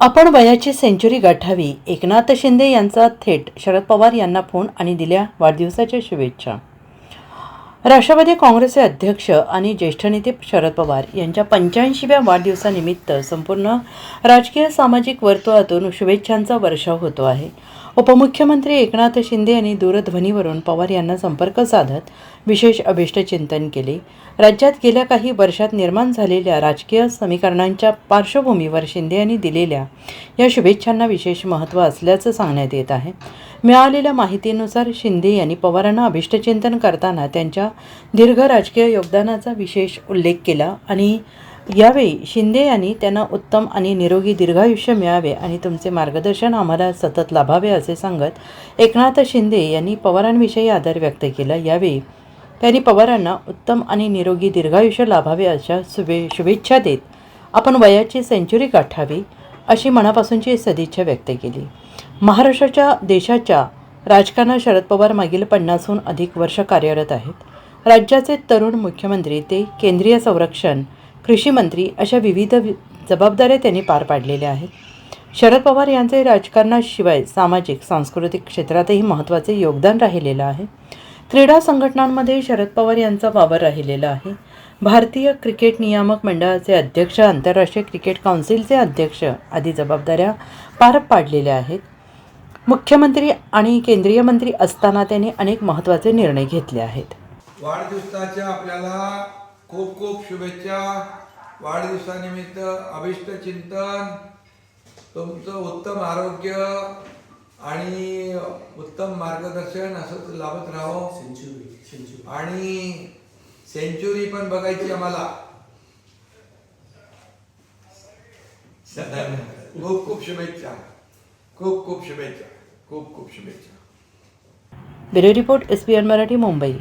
आपण वयाची सेंचुरी गाठावी. एकनाथ शिंदे यांचा थेट. शरद पवार यांना फोन आणि दिल्या वाढदिवसाच्या शुभेच्छा. राष्ट्रवादी काँग्रेसचे अध्यक्ष आणि ज्येष्ठ नेते शरद पवार यांच्या पंच्याऐंशीव्या वाढदिवसानिमित्त संपूर्ण राजकीय सामाजिक वर्तुळातून शुभेच्छांचा वर्षाव होतो आहे. उपमुख्यमंत्री एकनाथ शिंदे यांनी दूरध्वनीवरून पवार यांना संपर्क साधत विशेष अभिष्टचिंतन केले. राज्यात गेल्या काही वर्षात निर्माण झालेल्या राजकीय समीकरणांच्या पार्श्वभूमीवर शिंदे यांनी दिलेल्या या शुभेच्छांना विशेष महत्त्व असल्याचं सांगण्यात येत आहे. मिळालेल्या माहितीनुसार शिंदे यांनी पवारांना अभिष्टचिंतन करताना त्यांच्या दीर्घ राजकीय योगदानाचा विशेष उल्लेख केला आणि यावेळी शिंदे यांनी त्यांना उत्तम आणि निरोगी दीर्घायुष्य मिळावे आणि तुमचे मार्गदर्शन आम्हाला सतत लाभावे असे सांगत एकनाथ शिंदे यांनी पवारांविषयी आदर व्यक्त केला. यावेळी त्यांनी पवारांना उत्तम आणि निरोगी दीर्घायुष्य लाभावे अशा शुभे शुभेच्छा देत आपण वयाची सेंच्युरी गाठावी अशी मनापासूनची सदिच्छा व्यक्त केली. महाराष्ट्राच्या देशाच्या राजकारणात शरद पवार मागील पन्नासहून अधिक वर्ष कार्यरत आहेत. राज्याचे तरुण मुख्यमंत्री ते केंद्रीय संरक्षण कृषी मंत्री अशा विविध जबाबदाऱ्या त्यांनी पार पाडलेल्या आहेत. शरद पवार यांचे राजकारणाशिवाय सामाजिक सांस्कृतिक क्षेत्रातही महत्त्वाचे योगदान राहिलेलं आहे. क्रीडा संघटनांमध्ये शरद पवार यांचा वावर राहिलेला आहे. भारतीय क्रिकेट नियामक मंडळाचे अध्यक्ष आंतरराष्ट्रीय क्रिकेट काउन्सिलचे अध्यक्ष आदी जबाबदाऱ्या पार पाडलेल्या आहेत. मुख्यमंत्री आणि केंद्रीय मंत्री असताना त्यांनी अनेक महत्त्वाचे निर्णय घेतले आहेत. वाढदिवसाच्या आपल्याला खूप खूप शुभेच्छा. वाढदिवसानिमित्त अभिष्ट चिंतन तुमचं उत्तम आरोग्य आणि उत्तम मार्गदर्शन असंच लाभत राहो. आणि सेंचुरी पण बघायची आम्हाला. खूप खूप शुभेच्छा. खूप खूप शुभेच्छा. खूप खूप शुभेच्छा. Bureau report S P N Marathi Mumbai.